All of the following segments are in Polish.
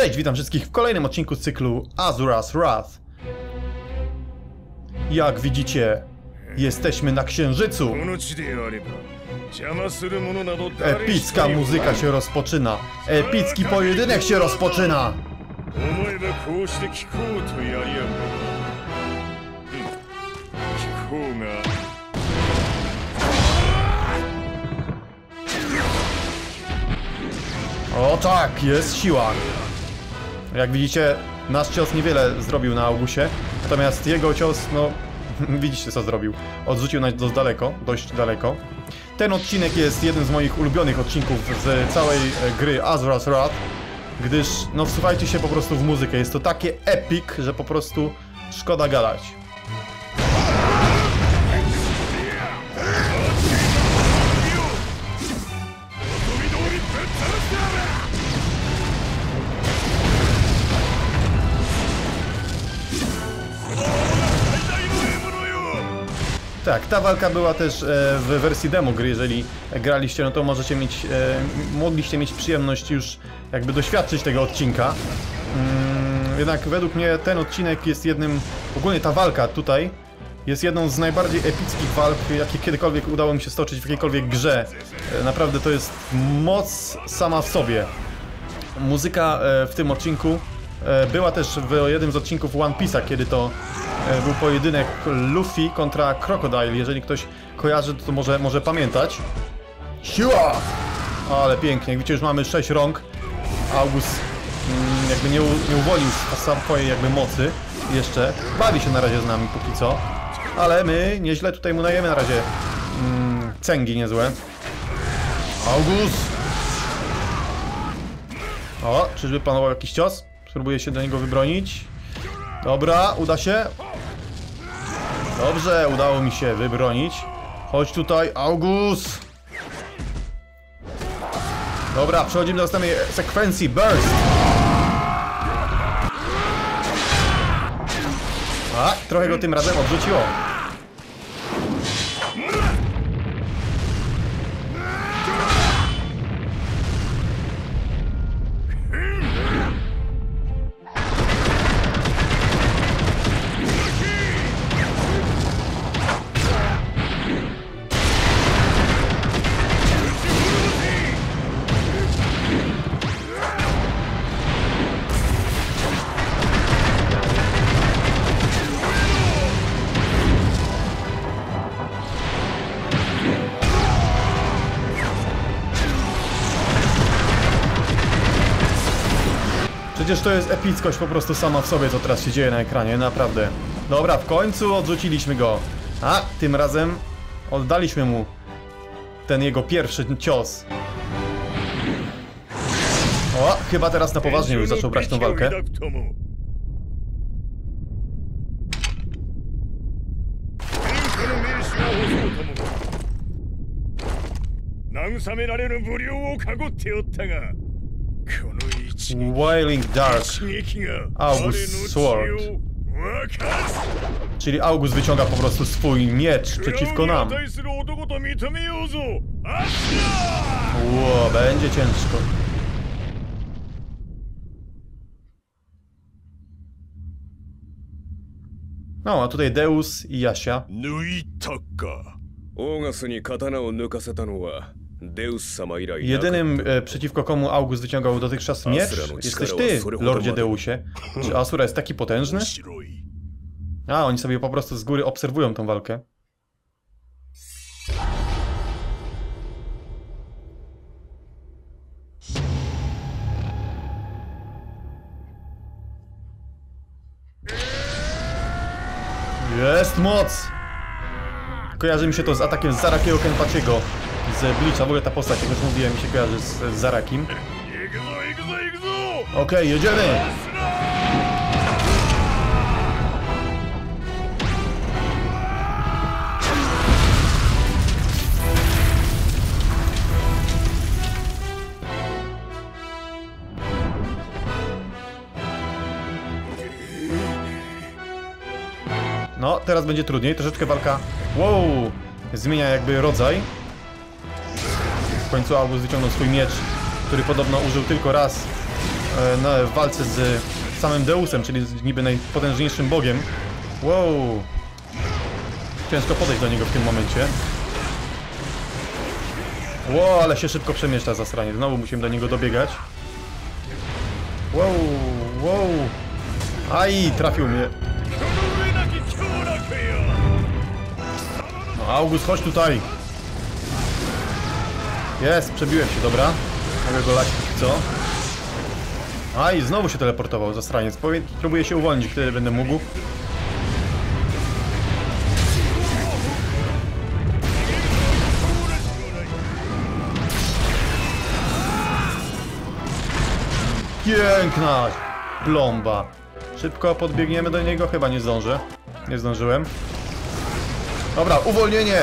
Cześć, witam wszystkich w kolejnym odcinku cyklu Azura's Wrath. Jak widzicie, jesteśmy na Księżycu. Epicka muzyka się rozpoczyna. Epicki pojedynek się rozpoczyna. O tak, jest siła. Jak widzicie, nasz cios niewiele zrobił na Augusie, natomiast jego cios, no, widzicie co zrobił. Odrzucił nas dość daleko, dość daleko. Ten odcinek jest jednym z moich ulubionych odcinków z całej e, gry Azura's Wrath, gdyż, no wsłuchajcie się po prostu w muzykę. Jest to takie epic, że po prostu szkoda gadać. Tak, ta walka była też e, w wersji demo gry, jeżeli graliście, no to możecie mieć, e, mogliście mieć przyjemność już jakby doświadczyć tego odcinka. Mm, jednak według mnie ten odcinek jest jednym, ogólnie ta walka tutaj jest jedną z najbardziej epickich walk, jakie kiedykolwiek udało mi się stoczyć w jakiejkolwiek grze. E, naprawdę to jest moc sama w sobie. Muzyka w tym odcinku była też w jednym z odcinków One Piece'a, kiedy to był pojedynek Luffy kontra Crocodile. Jeżeli ktoś kojarzy, to może, może pamiętać. Siła! Ale pięknie, jak widzicie już mamy 6 rąk. August mm, jakby nie, nie uwolił z swojej jakby mocy jeszcze. Bawi się na razie z nami póki co. Ale my nieźle tutaj mu dajemy na razie mm, cęgi niezłe. August! O, czyżby planował jakiś cios? Spróbuję się do niego wybronić. Dobra, uda się. Dobrze, udało mi się wybronić. Chodź tutaj, August! Dobra, przechodzimy do następnej sekwencji. Burst! A, trochę go tym razem odrzuciło. To jest epickość po prostu sama w sobie, co teraz się dzieje na ekranie, naprawdę. Dobra, w końcu odrzuciliśmy go. A, tym razem oddaliśmy mu ten jego pierwszy cios. O, chyba teraz na poważnie już zaczął brać tą walkę. 天使の美を抱くとも天下の名手を襲うとも慰められる無料をかごっておったがこの一撃 Wailing Dark, 一撃が August 彼の Sword 血を沸かす czyli August wyciąga po prostu swój miecz przeciwko nam. クラウンに値する男と認めようぞアスラー Ło, będzie ciężko. No, a tutaj Deus i Jasia. 抜いたかオーガスに刀を抜かせたのは Jedynym, e, przeciwko komu August wyciągał dotychczas miecz, jesteś ty, Lordzie Deusie. Czy Asura jest taki potężny? A, oni sobie po prostu z góry obserwują tą walkę. Jest moc! Kojarzy mi się to z atakiem Zarakiego Kenpachiego z Bleach'a. W ogóle ta postać, jak już mówiłem, mi się kojarzy z, z Zarakim. Okej, okay, jedziemy! No, teraz będzie trudniej, troszeczkę walka... Wow! Zmienia jakby rodzaj. W końcu August wyciągnął swój miecz, który podobno użył tylko raz e, w walce z samym Deusem, czyli niby najpotężniejszym bogiem. Wow! Ciężko podejść do niego w tym momencie. Wow, ale się szybko przemieszcza za stranie. Znowu musimy do niego dobiegać. Wow, wow. Aj, trafił mnie. No, August, chodź tutaj. Jest, przebiłem się, dobra. Mogę go lać co. Aj, znowu się teleportował, zasraniec. Próbuję się uwolnić, wtedy będę mógł. Piękna plomba. Szybko podbiegniemy do niego, chyba nie zdążę. Nie zdążyłem. Dobra, uwolnienie!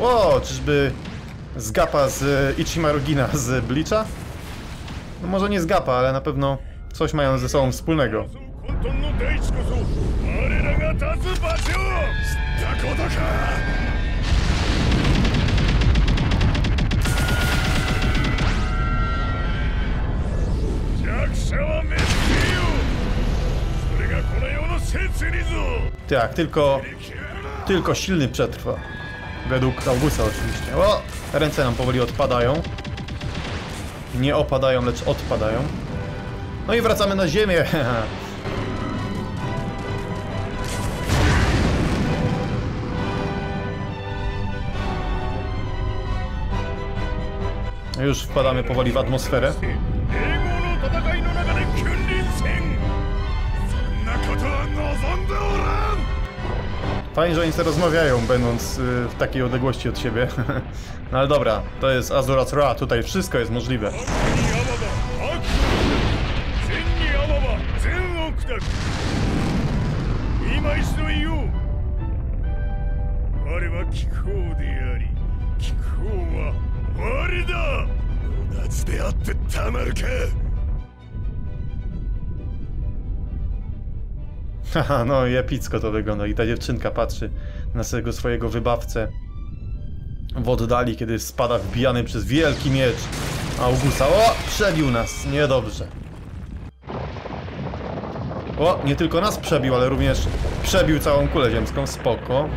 O, czyżby zgapa z Ichimarugina z Blicza? No może nie zgapa, ale na pewno coś mają ze sobą wspólnego. Tak, tylko... Tylko silny przetrwa. Według Augusta oczywiście. O, ręce nam powoli odpadają. Nie opadają, lecz odpadają. No i wracamy na ziemię. Już wpadamy powoli w atmosferę. Fajnie, że oni sobie rozmawiają, będąc y, w takiej odległości od siebie. no ale dobra, to jest Azurat Ra, tutaj wszystko jest możliwe. 悪にあわば悪善にあ Haha, no i epicko to wygląda. I ta dziewczynka patrzy na swojego, swojego wybawcę w oddali, kiedy spada wbijany przez wielki miecz Augusta. O! Przebił nas! Niedobrze. O! Nie tylko nas przebił, ale również przebił całą kulę ziemską. Spoko.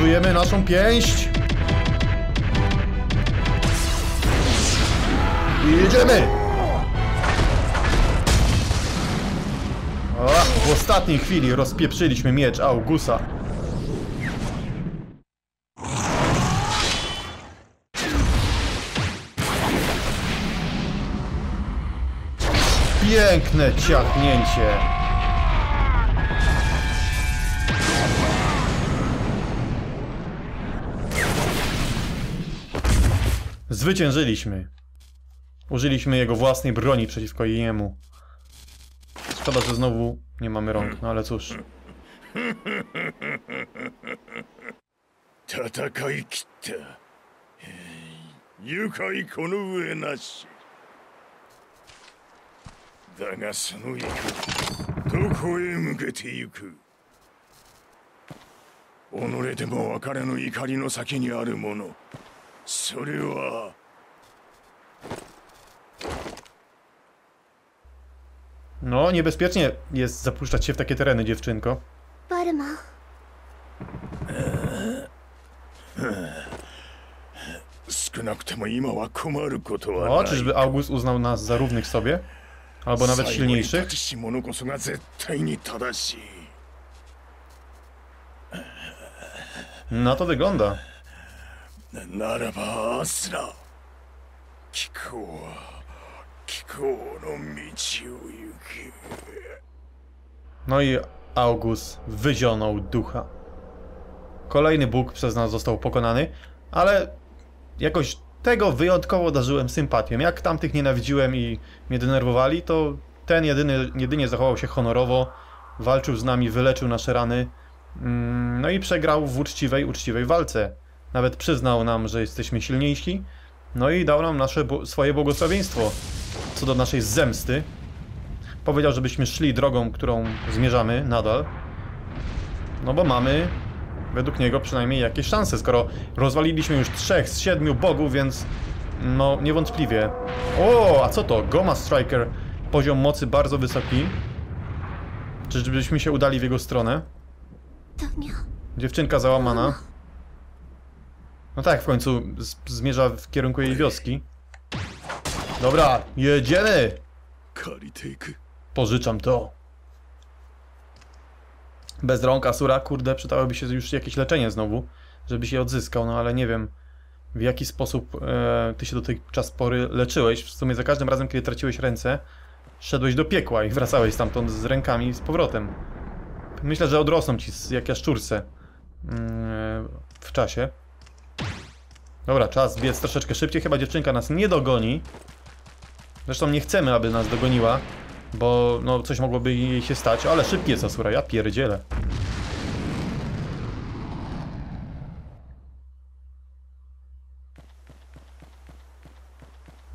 ー O, ładujemy naszą pięść. I Jedziemy! O, w ostatniej chwili rozpieprzyliśmy miecz Augusa. Piękne ciachnięcie. Zwyciężyliśmy. Użyliśmy jego własnej broni przeciwko jemu. Szkoda, że znowu nie mamy rąk, no ale cóż. 戦い切ったえー愉快この上なしだがその怒りどこへ向けてゆく己でも別れの怒りの先にあるもの それは No, niebezpiecznie jest zapuszczać się w takie tereny, dziewczynko. バルマ少 少なくても今は困ることは O, ない czyżby August uznał nas za równych sobie? Albo nawet 最後に silniejszych? 立ちし者こそが絶対に正しい No to wygląda. ならばアスラ気候は気候の道を行け No i August wyzionął ducha. Kolejny Bóg przez nas został pokonany, ale jakoś tego wyjątkowo darzyłem sympatią. Jak tamtych nienawidziłem i mnie denerwowali, to ten jedyny, jedynie zachował się honorowo, walczył z nami, wyleczył nasze rany, mm, no i przegrał w uczciwej, uczciwej walce. Nawet przyznał nam, że jesteśmy silniejsi. No i dał nam nasze, swoje błogosławieństwo co do naszej zemsty. Powiedział, żebyśmy szli drogą, którą zmierzamy nadal. No bo mamy, według niego przynajmniej jakieś szanse, skoro rozwaliliśmy już trzech z siedmiu bogów, więc no niewątpliwie. O, a co to? Goma Striker. Poziom mocy bardzo wysoki. Czyżbyśmy się udali w jego stronę? Dziewczynka załamana. No tak, w końcu zmierza w kierunku jej wioski. Dobra, jedziemy! Pożyczam to. Bez rąk Asura, kurde, przydałoby się już jakieś leczenie znowu, żebyś je odzyskał, no ale nie wiem w jaki sposób e, ty się do tej czas pory leczyłeś. W sumie za każdym razem, kiedy traciłeś ręce, szedłeś do piekła i wracałeś stamtąd z rękami z powrotem. Myślę, że odrosną ci jak jaszczurce e, w czasie. Dobra, czas biec troszeczkę szybciej. Chyba dziewczynka nas nie dogoni. Zresztą nie chcemy, aby nas dogoniła, bo no coś mogłoby jej się stać, ale szybki jest Asura, ja pierdzielę.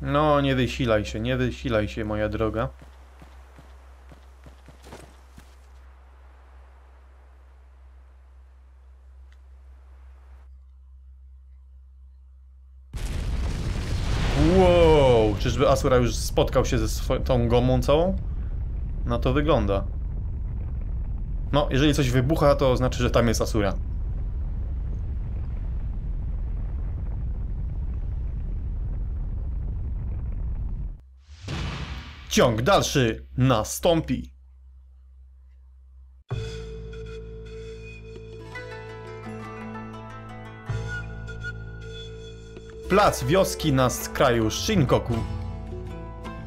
No, nie wysilaj się, nie wysilaj się, moja droga. Asura już spotkał się ze tą gomą całą? No to wygląda. No, jeżeli coś wybucha, to znaczy, że tam jest Asura. Ciąg dalszy nastąpi. Plac wioski na skraju Shinkoku.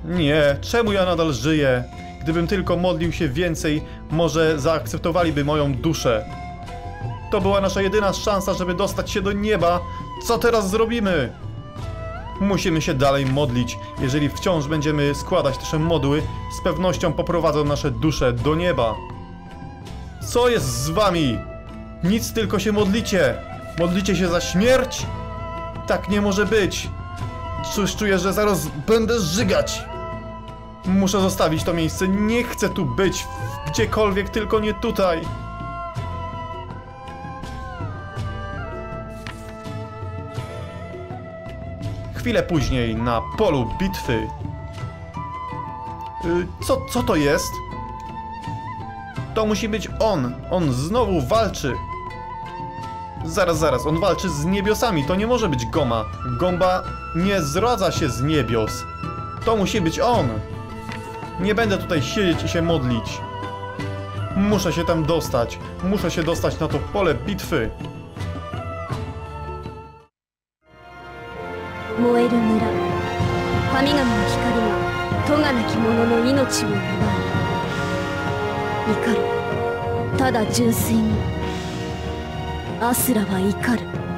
Nie, czemu ja nadal żyję? Gdybym tylko modlił się więcej, może zaakceptowaliby moją duszę. To była nasza jedyna szansa, żeby dostać się do nieba. Co teraz zrobimy? Musimy się dalej modlić. Jeżeli wciąż będziemy składać nasze modły, z pewnością poprowadzą nasze dusze do nieba. Co jest z wami? Nic tylko się modlicie. Modlicie się za śmierć? Tak nie może być. Cóż, czuję, że zaraz będę żygać. Muszę zostawić to miejsce. Nie chcę tu być. Gdziekolwiek, tylko nie tutaj. Chwilę później na polu bitwy. Y, Co, co to jest? To musi być on. On znowu walczy. Zaraz, zaraz, on walczy z niebiosami, to nie może być Goma. Gomba nie zrodza się z niebios. To musi być on. Nie będę tutaj siedzieć i się modlić. Muszę się tam dostać. Muszę się dostać na to pole bitwy. Asura wa ikaru.